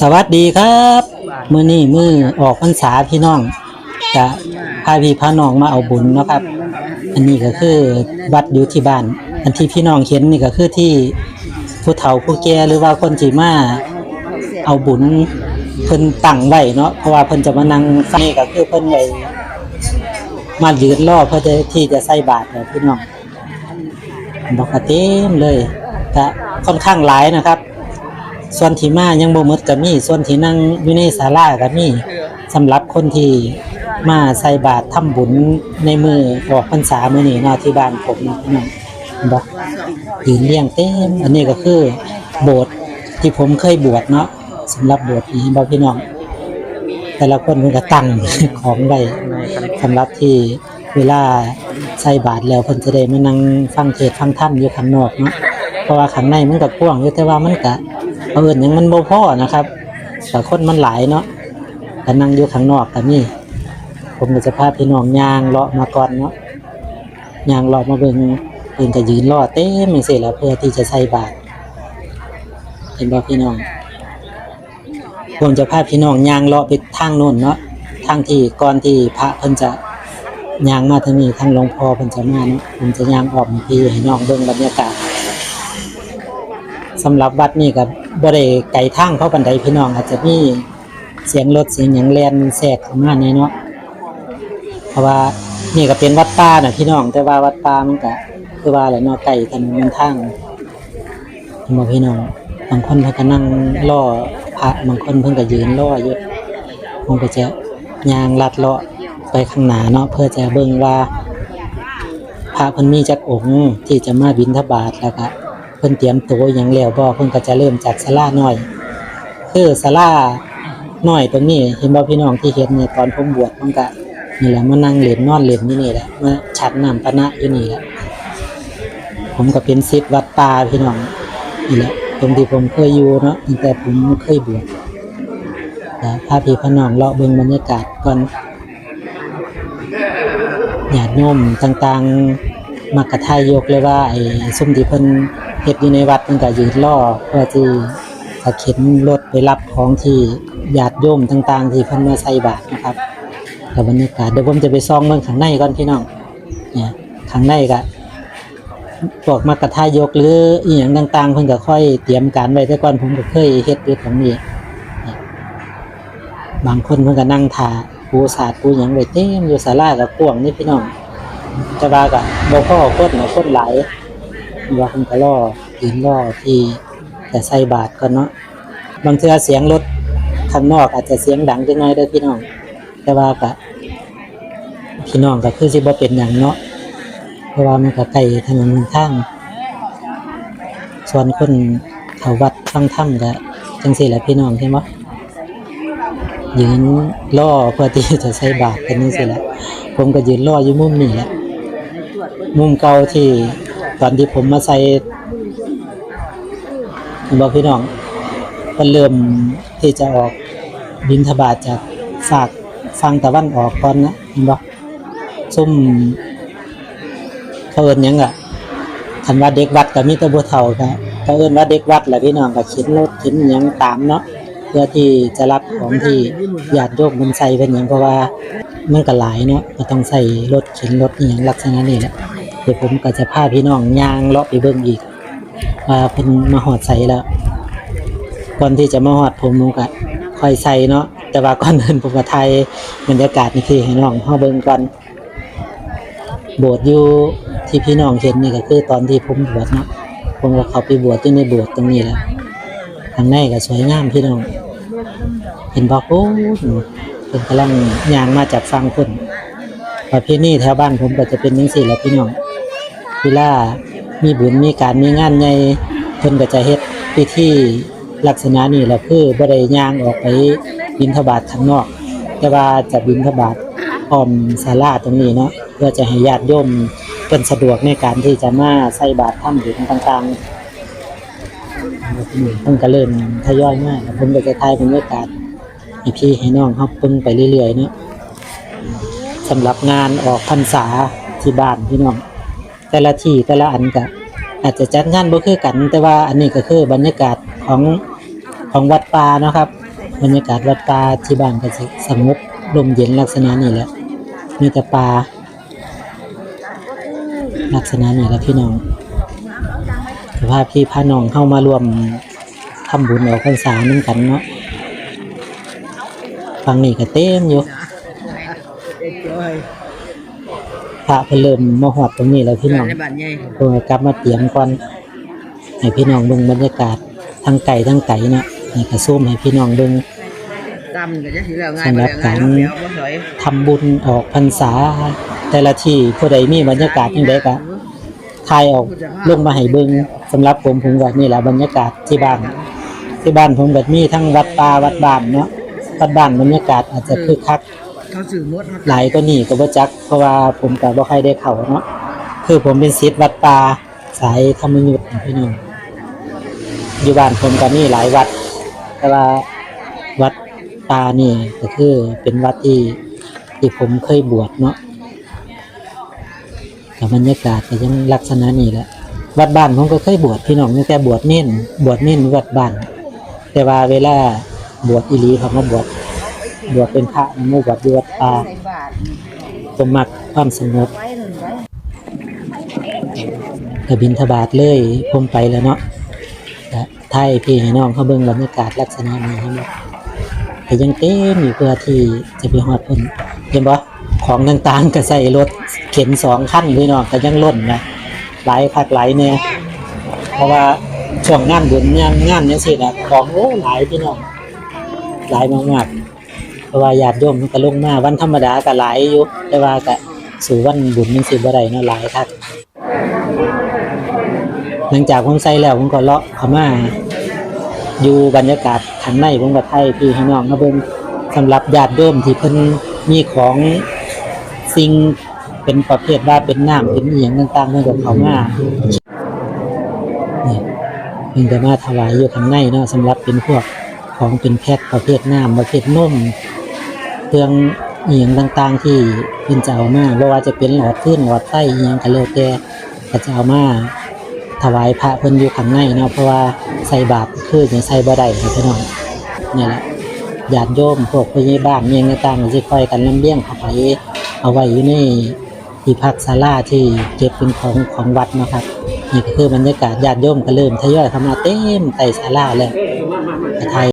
สวัสดีครับมือนี้มื้อออกพรรษาพี่น้องจะพาพี่พาน้องมาเอาบุญเนาะครับ อันนี้ก็คือวัดอยู่ที่บ้าน อันที่พี่น้องเห็นนี่ก็คือที่ผู้เฒ่าผู้แก่หรือว่าคนที่มาเอาบุญเพิ่นตั้งไว้เนาะเพราะว่าเพิ่นจะมานั่งฟังนี่ก็คือเพิ่นไว้มายืนรอเพื่อจะที่จะใส่บาตรเนี่ยพี่น้องบอกว่าเต็มเลยก็ค่อนข้างหลายนะครับ ส่วนที่มายังบ่หมดก็มี ส่วนที่นั่งอยู่ในศาลาก็มีสำหรับคนที่มาใส่บาตรทำบุญในมือออกพรรษามื้อนี้เนาะที่บ้านผมเนาะพี่น้องบ่ยืนเรียงเต็มอันนี้ก็คือโบสถ์ที่ผมเคยบวชเนาะสำหรับโบสถ์นี้บ่พี่น้อง แต่ละคนเพิ่นก็ตั้งของไว้สำหรับที่เวลาใส่บาตรแล้วเพิ่นจะได้มานั่งฟังเทศน์ฟังธรรมอยู่ข้างนอกเนาะเพราะว่าข้างในมันก็กว้างอยู่แต่ว่ามันก็ เอาเอิ้นหยังมันบ่พอนะครับแต่คนมันหลายเนาะก็นั่งอยู่ข้างนอกก็มีผมก็จะพาพี่น้องยางเลาะมาก่อนเนาะยางเลาะมาเบิ่งเพิ่นก็ยืนรอเต็มจังซี่แหละเพื่อที่จะใส่บาตรเห็นบ่พี่น้องผมจะพาพี่น้องยางเลาะไปทางโน้นเนาะทางที่ก่อนที่พระเพิ่นจะยางมาทางนี้ทางหลวงพ่อเพิ่นจะมาเนาะผมจะยางออกพี่ให้น้องเบิ่งบรรยากาศ สำหรับวัดนี้ก็บ่ได้ไกลทางเข้าปานใดพี่น้อง อาจจะมีเสียงรถเสียงหยังแลนแทรกเข้ามาในเนาะเพราะว่านี่ก็เป็นวัดป่านะพี่น้อง แต่ว่าวัดป่ามันก็คือว่าแหละเนาะไกลถนนมันทางเห็นบ่พี่น้องบางคนเพิ่นก็นั่งรอพระบางคนเพิ่นก็ยืนรออยู่ผมก็จะยางลัดเลาะไปข้างหน้าเนาะเพื่อจะเบิ่งว่าพระเพิ่นมีจักองค์ที่จะมาบิณฑบาตแล้วก็เพิ่นเตรียมตัวหยังแล้วบ่เพิ่นก็จะเริ่มจากศาลาน้อย คือศาลาน้อยตรงนี้เห็นบ่พี่น้องที่เห็นเนี่ยตอนผมบวชมันก็นี่แหละมานั่งเล่นนอนเล่นอยู่นี่แหละมาฉันน้ำปะนะอยู่นี่แหละผมก็เป็นศิษย์วัดป่าพี่น้องนี่แหละตรงที่ผมเคยอยู่เนาะตั้งแต่ผมเคยบวชแต่พาพี่พน้องเลาะเบิ่งบรรยากาศก่อนญาติโยมต่างๆ มักกะทายยกเลยว่าไอ้ซุ่มที่เพิ่นเฮ็ดอยู่ในวัดเพิ่นก็ยืนรอเพื่อที่จะเข็นรถไปรับของที่ญาติโยมต่างๆ ที่เพิ่นมาใส่บาตรนะครับกับบรรยากาศเดี๋ยวผมจะไปซองเบิ่งข้างในก่อนพี่น้องเนี่ยข้างในก็พวกมักกะทายกหรืออีหยังต่าง ๆ เพิ่นก็ค่อยเตรียมการไว้แต่ก่อนผมก็เคยเฮ็ดอยู่ตรงนี้บางคนเพิ่นก็นั่งทาปูสาดปูหยังไว้เต็มอยู่ศาลากับกวงนี่พี่น้อง แต่ว่าก็บ่พอคนเนาคนหลายว่าเพิ่นก็รอยืนรอที่จะใส่บาตรก่อนเนาะบางเทือเสียงรถข้างนอกอาจจะเสียงดังจังน้อยเด้พี่น้อง แต่ว่าก็พี่น้องก็คือสิบ่เป็นหยังเนาะเพราะว่ามันก็ไกลถนนหนทางส่วนคนเขาวัดฟังถ้ำก็จังสี่แหละพี่น้องเห็นบ่ยืนล่อเพื่อที่จะใส่บาตรกันนี่สิแหละผมก็ยืนล่ออยู่มุมนี้แหละ มุมเก่าที่ตอนที่ผมมาใส่เห็นบ่พี่น้องมันเริ่มที่จะออกบินทบาทจากฝากฟังตะวันออกก่อนนะเห็นบ่ซุ่มเขาเอินยังอะคันว่าเด็กวัดก็มีแต่ผู้เฒ่าก็เขาเอิ้นว่าเด็กวัดแหละพี่น้องก็เข็นรถข็นยังตามเนาะเพื่อที่จะรับของที่ญาติโยมมันใส่เป็นหยังเพราะว่ามันก็หลายเนาะก็ต้องใส่รถข็นรถอหยังลักษณะนี้แหละ เดี๋ยวผมก็จะพาพี่น้องย่างเลาะไปเบิ่งอีกว่าเพิ่นมาฮอดใส่แล้วก่อนที่จะมาฮอดผมก็ค่อยใส่เนาะแต่ว่าก่อนอื่นผมก็ถ่ายบรรยากาศนี่คือให้น้องเฮาเบิ่งก่อนโบสถ์อยู่ที่พี่น้องเห็นนี่ก็คือตอนที่ผมบวชเนาะผมก็เข้าไปบวชที่ในโบสถ์ตรงนี้แหละข้างในก็สวยงามพี่น้อง เห็นบ่โอ้เป็นกำลังยางมาจากฟังคนประเพณีแถวบ้านผมก็จะเป็นจังซี่แหละพี่น้อง เวลามีบุญมีการมีงานใหญ่เพิ่นก็จะเฮ็ดพิธีลักษณะนี้แหละคือบ่ได้ย่างออกไปบิณฑบาตข้างนอก แต่ว่าจะบิณฑบาตอ้อมศาลาตรงนี้เนาะเพื่อจะให้ญาติโยมเป็นสะดวกในการที่จะมาใส่บาตรทำบุญต่างๆมันก็เริ่มทยอยมากผมก็จะทายบรรยากาศให้พี่ให้น้องเขาปึ้งไปเรื่อยๆเนาะสำหรับงานออกพรรษาที่บ้านพี่น้อง แต่ละที่แต่ละอันก็อาจจะจัดงานบ่คือกัน แต่ว่าอันนี้ก็คือบรรยากาศของของวัดป่าเนาะครับ บรรยากาศวัดป่าที่บ้านก็จะสงบลมเย็นลักษณะนี้แหละมีแต่ป่าลักษณะนี้แหละพี่น้องสภาพพี่พาน้องเข้ามารวมทำบุญออกพรรษานั่นกันเนาะฟังนี่ก็เต็มอยู่ พระเพิ่นเริ่มมาหอดตรงนี้แล้วพี่น้องในบ้านใหญ่เพิ่นก็กลับมาเตรียมก่อนให้พี่น้องเบิ่งบรรยากาศทั้งไก่ทั้งไก่เนาะนี่ก็ซูมให้พี่น้องเบิ่งตำก็จะสิแล้วง่ายบ่แล้วง่ายแล้วเดี๋ยวบ่ถอยทำบุญออกพรรษา แต่ละที่ผู้ใดมีบรรยากาศจังไดก็ถ่ายออกลงมาให้เบิ่งสำหรับผมผมว่านี่แหละบรรยากาศที่บ้านที่บ้านผมก็มีทั้งวัดป่าวัดบ้านเนาะวัดบ้านบรรยากาศอาจจะคึกคัก เขาสื่อหมดหลายก็นี่ก็บ่จัก เพราะว่าผมก็บ่ค่อยได้เขาเนาะคือผมเป็นศิษย์วัดป่าสายธรรมยุทธ์พี่น้องอยู่บ้านผมก็มีหลายวัด แต่ว่าวัดป่านี่ก็คือเป็นวัดที่ที่ผมเคยบวชเนาะกับบรรยากาศก็ยังลักษณะนี้แหละวัดบ้านผมก็เคยบวชพี่น้องตั้งแต่บวชเน้นบวชเน้นวัดบ้าน แต่ว่าเวลาบวชอีหลีเขามาบวช บวชเป็นพระนะมาบวชอยู่วัดป่าสมมักความสงบไว้หนึ่งไว้กบินทบาทเลยผมไปแล้วเนาะไทยพี่ให้น้องเขาเบิ่งบรรยากาศลักษณะนี้ให้หมดแต่ยังเต็มอยู่เพื่อที่จะไปฮอดพิ่นเห็นบ่ของต่างๆก็ใส่รถเข็นสองคันพี่น้องก็ยังล้นนะหลายคักหลายแน่เพราะว่าช่วงงานบุญงานงานจังซี่น่ะของโอ้หลายพี่น้องหลายมากๆ เพราะว่าญาติโยมมันก็ลงมาวันธรรมดาก็หลายอยู่แต่ว่าก็สู่วันบุญจังซี่บ่ได้เนาะหลายคักหลังจากผมใส่แล้วผมก็เลาะเข้ามาอยู่บรรยากาศข้างในผมก็ไทยพี่ให้น้องมาเบิ่งสำหรับญาติโยมที่เพิ่นมีของสิ่งเป็นประเภทว่าเป็นน้ำเป็นเอียงต่างๆเพิ่นก็เขามานี่เพิ่นก็มาถวายอยู่ข้างในเนาะสำหรับเป็นพวกของเป็นแพ็คประเภทน้ำประเภทนม เครื่องอียงต่างๆ ที่เพิ่นจะเอามาบ่ว่าจะเป็นหลอดขึ้นหลอดไฟอียงก็แล้วแต่ก็จะเอามาถวายพระเพิ่นอยู่ข้างในเนาะเพราะว่าใส่บาตรคือจะใส่บ่ได้ครับพี่น้องนี่แหละญาติโยมพวกพยาบ้านเมียงต่างๆสิคอยกันลำเลียงเข้าไปเอาไว้อยู่ในที่พักศาลาที่เก็บเป็นของของวัดนะครับนี่ก็คือบรรยากาศญาติโยมก็เริ่มทยอยเข้ามาเต็มใต้ศาลาแล้วไทย